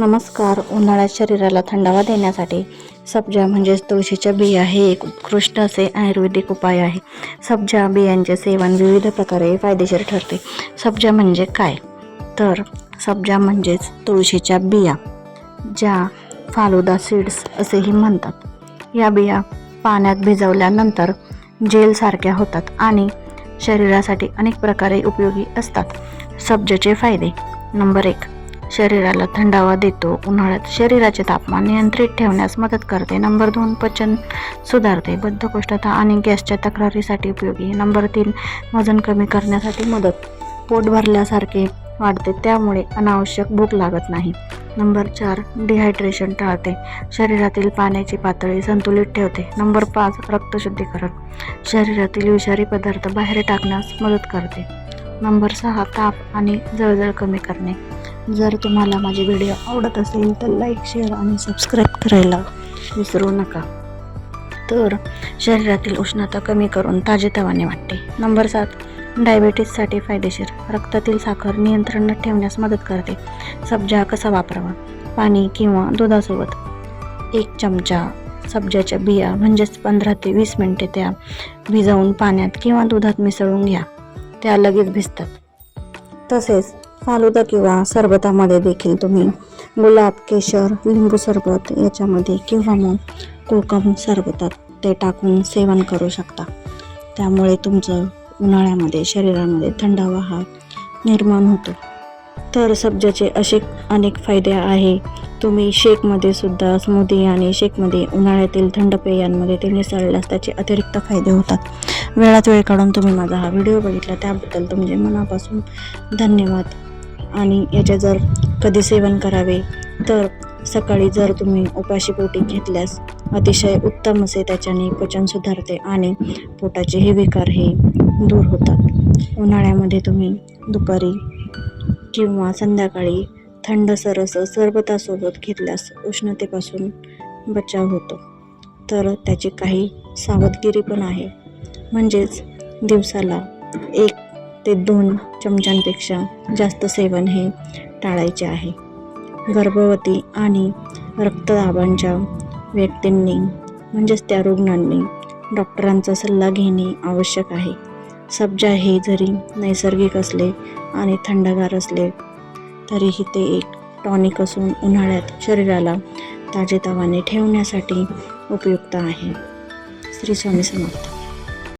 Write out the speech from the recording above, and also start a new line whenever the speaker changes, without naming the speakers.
नमस्कार. उन्हाळ्यात शरीराला थंडावा देण्यासाठी सब्जा म्हणजेच तुळशीच्या बिया हे एक उत्कृष्ट असे आयुर्वेदिक उपाय आहे. सब्जा बियांचे सेवन विविध प्रकारे फायदेशीर ठरते. सब्जा म्हणजे काय? तर सब्जा म्हणजेच तुळशीच्या बिया ज्या फालुदा सीड्स असेही म्हणतात. या बिया पाण्यात भिजवल्यानंतर जेलसारख्या होतात आणि शरीरासाठी अनेक प्रकारे उपयोगी असतात. सब्जाचे फायदे. नंबर एक शरीराला थंडावा देतो. उन्हाळ्यात शरीराचे तापमान नियंत्रित ठेवण्यास मदत करते. नंबर दोन पचन सुधारते. बद्धकोष्ठता आणि गॅसच्या तक्रारीसाठी उपयोगी. नंबर तीन वजन कमी करण्यासाठी मदत. पोट भरल्यासारखे वाढते त्यामुळे अनावश्यक भूक लागत नाही. नंबर चार डिहायड्रेशन टाळते. शरीरातील पाण्याची पातळी संतुलित ठेवते. नंबर पाच रक्तशुद्धीकरण शरीरातील विषारी पदार्थ बाहेर टाकण्यास मदत करते. नंबर सहा ताप आणि जळजळ कमी करणे. जर तुम्हाला माझे व्हिडिओ आवडत असेल तर लाईक शेअर आणि सबस्क्राईब करायला विसरू नका. तर शरीरातील उष्णता कमी करून ताजेतवाने वाटते. नंबर सात डायबेटीससाठी फायदेशीर. रक्तातील साखर नियंत्रणात ठेवण्यास मदत करते. सब्जा कसा वापरावा? पाणी किंवा दुधासोबत? एक चमचा सब्जाच्या बिया म्हणजेच पंधरा ते वीस मिनटे त्या भिजवून पाण्यात किंवा दुधात मिसळून घ्या. त्या लगेच भिजतात. तसेच फालुदा किंवा सरबतामध्ये देखील तुम्ही गुलाब केशर लिंबू सरबत याच्यामध्ये किंवा मग कोकम सरबतात ते टाकून सेवन करू शकता. त्यामुळे तुमचं उन्हाळ्यामध्ये शरीरामध्ये थंडावा हा निर्माण होतो. तर सब्जाचे असे अनेक फायदे आहे. तुम्ही शेकमध्ये सुद्धा स्मूदी आणि शेकमध्ये उन्हाळ्यातील थंड पेयांमध्ये ते मिसळल्यास त्याचे अतिरिक्त फायदे होतात. वेळात वेळ काढून तुम्ही माझा हा व्हिडिओ बघितला त्याबद्दल तुमचे मनापासून धन्यवाद. आणि याचे जर कधी सेवन करावे तर सकाळी जर तुम्ही उपाशी पोटी घेतल्यास अतिशय उत्तम असे त्याच्याने पचन सुधारते आणि पोटाचे हे विकार हे दूर होतात. उन्हाळ्यामध्ये तुम्ही दुपारी किंवा संध्याकाळी थंड सरस सरबतासोबत घेतल्यास उष्णतेपासून बचाव होतो. तर त्याची काही सावधगिरी पण आहे. म्हणजेच दिवसाला एक ते दोन चमचांपेक्षा जास्त सेवन हे टाळायचे आहे. गर्भवती आणि रक्तदाबांच्या व्यक्तींनी म्हणजेच त्या रुग्णांनी डॉक्टरांचा सल्ला घेणे आवश्यक आहे. सब्जा हे जरी नैसर्गिक असले आणि थंडगार असले तरीही ते एक टॉनिक असून उन्हाळ्यात शरीराला ताजेतवाने ठेवण्यासाठी उपयुक्त आहे. श्री स्वामी समर्थ.